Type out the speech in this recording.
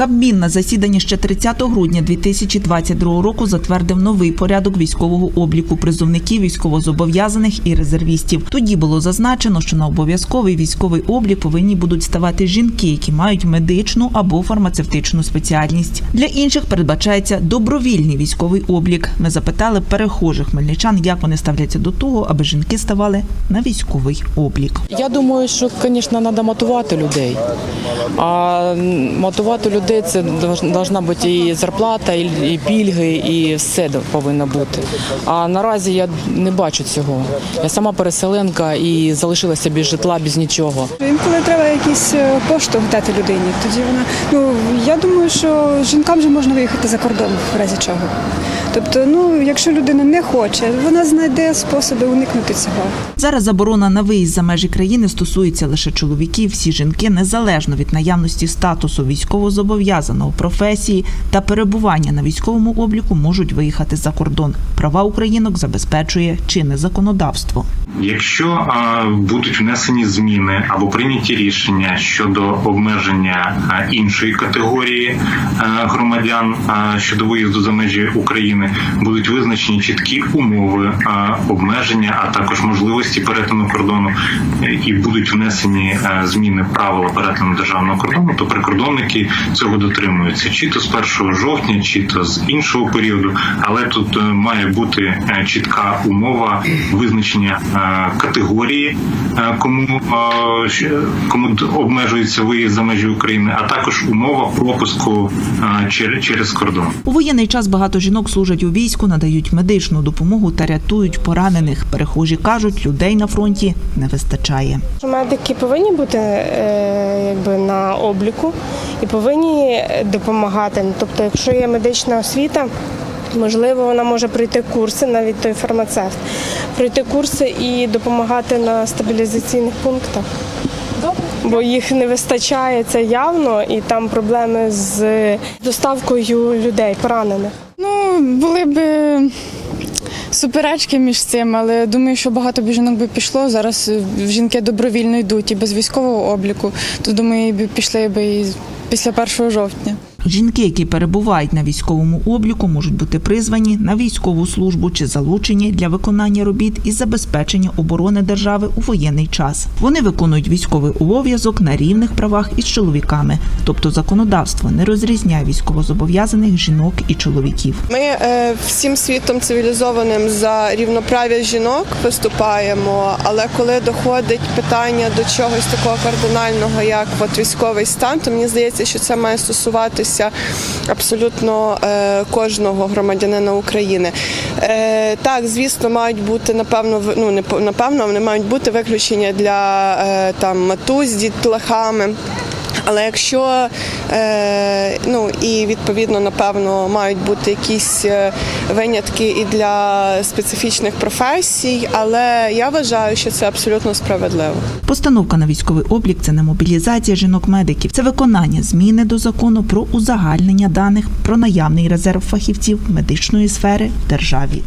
Кабмін на засіданні ще 30 грудня 2022 року затвердив новий порядок військового обліку призовників, військовозобов'язаних і резервістів. Тоді було зазначено, що на обов'язковий військовий облік повинні будуть ставати жінки, які мають медичну або фармацевтичну спеціальність. Для інших передбачається добровільний військовий облік. Ми запитали перехожих хмельничан, як вони ставляться до того, аби жінки ставали на військовий облік. Я думаю, що, звісно, треба мотивувати людей. А мотивувати людей це повинна бути і зарплата, і пільги, і все повинно бути. А наразі я не бачу цього. Я сама переселенка і залишилася без житла, без нічого. Інколи треба якийсь е, поштовх дати людині. Тоді вона ну я думаю, що жінкам вже можна виїхати за кордон в разі чого. Тобто, ну якщо людина не хоче, вона знайде способи уникнути цього. Зараз заборона на виїзд за межі країни стосується лише чоловіків. Всі жінки, незалежно від наявності статусу військовозобов'язаного професії та перебування на військовому обліку, можуть виїхати за кордон. Права українок забезпечує чинне законодавство. Якщо а, будуть внесені зміни або прийняті рішення щодо обмеження а, іншої категорії а, громадян а, щодо виїзду за межі України, будуть визначені чіткі умови а, обмеження, а також можливості перетину кордону, і будуть внесені а, зміни правил перетину державного кордону, то прикордонники цього дотримуються чи то з 1 жовтня, чи то з іншого періоду, але тут е, має бути е, чітка умова визначення е, категорії, е, кому кому обмежується виїзд за межі України, а також умова пропуску через кордон. У воєнний час багато жінок служать у війську, надають медичну допомогу та рятують поранених. Перехожі кажуть, людей на фронті не вистачає. Медики повинні бути якби на обліку і повинні допомагати. Тобто, якщо є медична освіта, можливо, вона може пройти курси, навіть той фармацевт, пройти курси і допомагати на стабілізаційних пунктах. Бо їх не вистачає це явно, і там проблеми з доставкою людей поранених. Ну, були б суперечки між цим, але думаю, що багато б жінок би пішло. Зараз е, жінки добровільно йдуть і без військового обліку, то думаю, би пішли б і після 1 жовтня. Жінки, які перебувають на військовому обліку, можуть бути призвані на військову службу чи залучені для виконання робіт із забезпечення оборони держави у воєнний час. Вони виконують військовий обов'язок на рівних правах із чоловіками, тобто законодавство не розрізняє військовозобов'язаних жінок і чоловіків. Ми е, всім світом цивілізованим за рівноправ'я жінок виступаємо, але коли доходить питання до чогось такого кардинального, як от військовий стан, то мені здається, що це має стосуватися абсолютно е, кожного громадянина України. Е, так, звісно, мають бути напевно ну не напевно, вони мають бути виключення для е, там матусь з дітлахами. Але якщо е, ну і відповідно напевно мають бути якісь е, винятки і для специфічних професій, але я вважаю, що це абсолютно справедливо. Постановка на військовий облік це не мобілізація жінок-медиків, це виконання зміни до закону про узагальнення даних про наявний резерв фахівців медичної сфери в державі.